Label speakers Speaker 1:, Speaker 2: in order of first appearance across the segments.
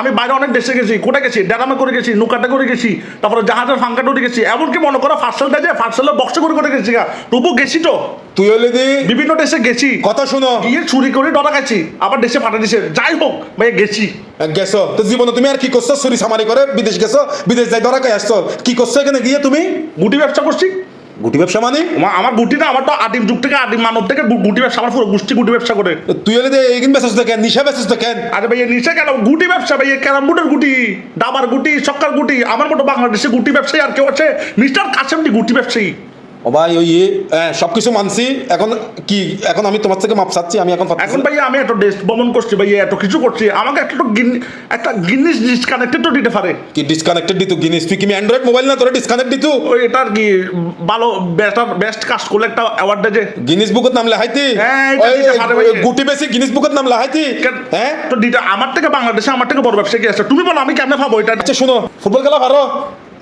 Speaker 1: আমি বাইরে অনেক দেশে গেছি কোটা গেছি? ড্যারামে করে গেছি নৌকাতে করে গেছি তারপরে জাহাজের ফাঙ্কা করে গেছি এমনকি মনে করো ফার্সেলটা যে ফার্সেলের বক্সে করে করে গেছি গা। তবু গেছি তো।
Speaker 2: তুই হলে দি?
Speaker 1: বিভিন্ন দেশে গেছি।
Speaker 2: কথা শুনো।
Speaker 1: গিয়ে চুরি করে ডরা গেছি আবার দেশে ফাটা দিছে। যাই হোক ভাই গেছি।
Speaker 2: গেছো? তো জীবনে তুমি আর কি করছ? চুরি সামারি করে বিদেশ গেছো বিদেশ যাই ধরা খাই আসছো। কি করছ এখানে গিয়ে তুমি?
Speaker 1: গুটি ব্যবসা করছি।
Speaker 2: গুটি ব্যবসা মানে?
Speaker 1: আমার- গুটি না আমার তো আদিম যুগ থেকে আদিম মানব থেকে গুটি ব্যবসা আমার পুরো গোষ্ঠী গুটি ব্যবসা করে।
Speaker 2: তুই এলে এইদিন ব্যবসা দেখেন নিশা ব্যবসা দেখেন।
Speaker 1: আরে ভাই নিশা কেন? গুটি ব্যবসা ভাই ক্যারাম বোর্ডের গুটি ডাবার গুটি সক্কার গুটি আমার মতো বাংলাদেশে গুটি ব্যবসায়ী আর কেউ আছে? মিস্টার কাসেমটি গুটি ব্যবসায়ী।
Speaker 2: ও ভাই ওই হ্যাঁ সব কিছু মানছি। এখন কি এখন আমি তোমার থেকে মাপ চাচ্ছি আমি এখন
Speaker 1: এখন ভাই আমি এত দেশ ভ্রমণ করছি ভাই এত কিছু করছি আমাকে একটা একটা গিনিস ডিসকানেক্টেড তো দিতে পারে।
Speaker 2: কি ডিসকানেক্টেড দিতু গিনিস? তুই কি অ্যান্ড্রয়েড মোবাইল না তোরা ডিসকানেক্ট দিতু?
Speaker 1: ওই এটার কি ভালো বেস্টার বেস্ট কাজ করলে একটা অ্যাওয়ার্ড দেয়
Speaker 2: গিনিস বুকত নাম লেখাইতি?
Speaker 1: হ্যাঁ,
Speaker 2: গুটি বেশি গিনিস বুকত নাম লেখাইতি? হ্যাঁ?
Speaker 1: তো দিতে আমার থেকে বাংলাদেশে আমার থেকে বড় ব্যবসায়ী কি আছে? তুমি বলো আমি কেমনে পাবো এটা?
Speaker 2: আচ্ছা শোনো ফুটবল খেলা পারো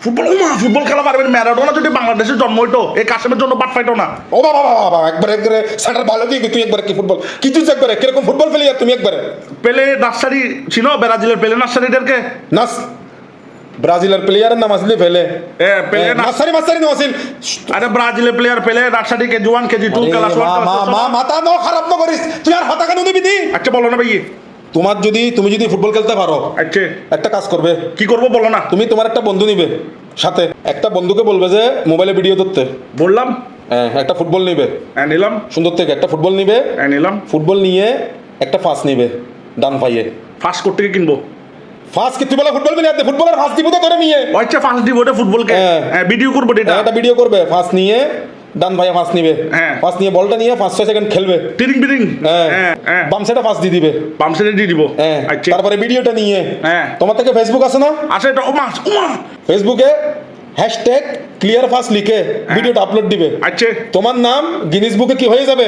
Speaker 1: ফুটবল উমা, ফুটবল খেলা পারবেন ম্যারাডোনা যদি বাংলাদেশে জন্ম হইতো এই কাশেমের জন্য বাট পাইতো না।
Speaker 2: ও বাবা বাবা বাবা একবার একবারে সেন্টার ভালো কি তুই একবার কি ফুটবল? কি তুই একবারে কীরকম ফুটবল খেলি আর তুমি একবারে?
Speaker 1: পেলে নার্সারি ছিল ব্রাজিলের পেলে নার্সারিদেরকে?
Speaker 2: নাস ব্রাজিলের প্লেয়ারের নাম আসলে ফেলে
Speaker 1: এ পেলে না
Speaker 2: নাসারি মাসারি নাম আসিল।
Speaker 1: আরে ব্রাজিলের player Pele nursery KG one KG two class
Speaker 2: মা মা মা মাথা ন খারাপ ন করিস। তুই আর হাতা কেন নিবি দি
Speaker 1: আচ্ছা বলো না ভাই।
Speaker 2: তোমার যদি তুমি যদি ফুটবল খেলতে পারো
Speaker 1: আচ্ছা।
Speaker 2: একটা কাজ করবে।
Speaker 1: কি করব বলো না।
Speaker 2: তুমি তোমার একটা বন্ধু নিবে সাথে একটা বন্ধুকে বলবে যে মোবাইলে ভিডিও ধরতে।
Speaker 1: বললাম।
Speaker 2: হ্যাঁ, একটা ফুটবল নিবে।
Speaker 1: হ্যাঁ নিলাম।
Speaker 2: সুন্দর থেকে একটা ফুটবল নিবে।
Speaker 1: হ্যাঁ নিলাম।
Speaker 2: ফুটবল নিয়ে একটা ফাঁস নিবে ডান পাইয়ে
Speaker 1: ফার্স্ট করতে কিনবো?
Speaker 2: ফাঁস কি তুই বলে ফুটবল নিয়ে ফুটবলের ফাঁস দিব তো ধরে নিয়ে।
Speaker 1: আচ্ছা ফার্স্ট দিব ওটা ফুটবলকে।
Speaker 2: হ্যাঁ।
Speaker 1: হ্যাঁ ভিডিও করব এটা
Speaker 2: একটা ভিডিও করবে ফাঁস নিয়ে ডান ভাইয়া ফাঁস নিবে।
Speaker 1: হ্যাঁ।
Speaker 2: ফাঁস নিয়ে বলটা নিয়ে পাঁচ ছয় সেকেন্ড খেলবে।
Speaker 1: টিরিং বিরিং
Speaker 2: হ্যাঁ।
Speaker 1: হ্যাঁ হ্যাঁ।
Speaker 2: বাম সাইডে পাঁচ দিয়ে দিবে।
Speaker 1: বাম সাইডে দিয়ে দিব।
Speaker 2: হ্যাঁ।
Speaker 1: আচ্ছা।
Speaker 2: তারপরে ভিডিওটা নিয়ে।
Speaker 1: হ্যাঁ।
Speaker 2: তোমার থেকে ফেসবুক আছে না?
Speaker 1: আসে এটা ওমা ওমা।
Speaker 2: ফেসবুকে হ্যাশট্যাগ ক্লিয়ার ফাঁস লিখে ভিডিওটা আপলোড দিবে।
Speaker 1: আচ্ছা।
Speaker 2: তোমার নাম গিনিস বুকে কি হয়ে যাবে?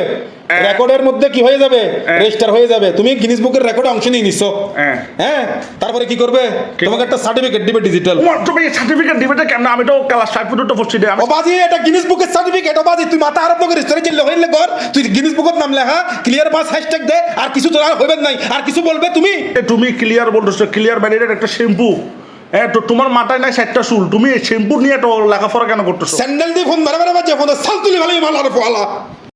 Speaker 1: হ্যাঁ।
Speaker 2: রেকর্ডের মধ্যে কি হয়ে যাবে?
Speaker 1: হ্যাঁ।
Speaker 2: রেজিস্টার হয়ে যাবে। তুমি গিনিস বুকের রেকর্ডে অংশ নিয়ে নিছো।
Speaker 1: হ্যাঁ।
Speaker 2: হ্যাঁ? তারপরে কি করবে? তোমাকে একটা সার্টিফিকেট দিবে ডিজিটাল
Speaker 1: তো ভাই সার্টিফিকেট দিবে এটা কেমন? আমি তো ক্লাস ফাইভ ফুট তো পড়ছি রে।
Speaker 2: ও বাজি এটা গিনিস বুকের সার্টিফিকেট ও বাজি তুই মাথা আরম্ভ করিস তোরে চিল্লে হইলে কর। তুই গিনিস বুকের নাম লেখা ক্লিয়ার পাস হ্যাশট্যাগ দে। আর কিছু তোর আর হইবে নাই। আর কিছু বলবে তুমি।
Speaker 1: তুমি ক্লিয়ার বলছো ক্লিয়ার ব্যারিয়ার একটা শ্যাম্পু হ্যাঁ তো তোমার মাথায় নাই চারটা চুল। তুমি শ্যাম্পুর শ্যাম্পু নিয়ে তো লেখাপড়া কেন করতেছো?
Speaker 2: স্যান্ডেল দিয়ে ফোন মারা মারা বাজে ফোন সাল তুলি ভালো মাল আর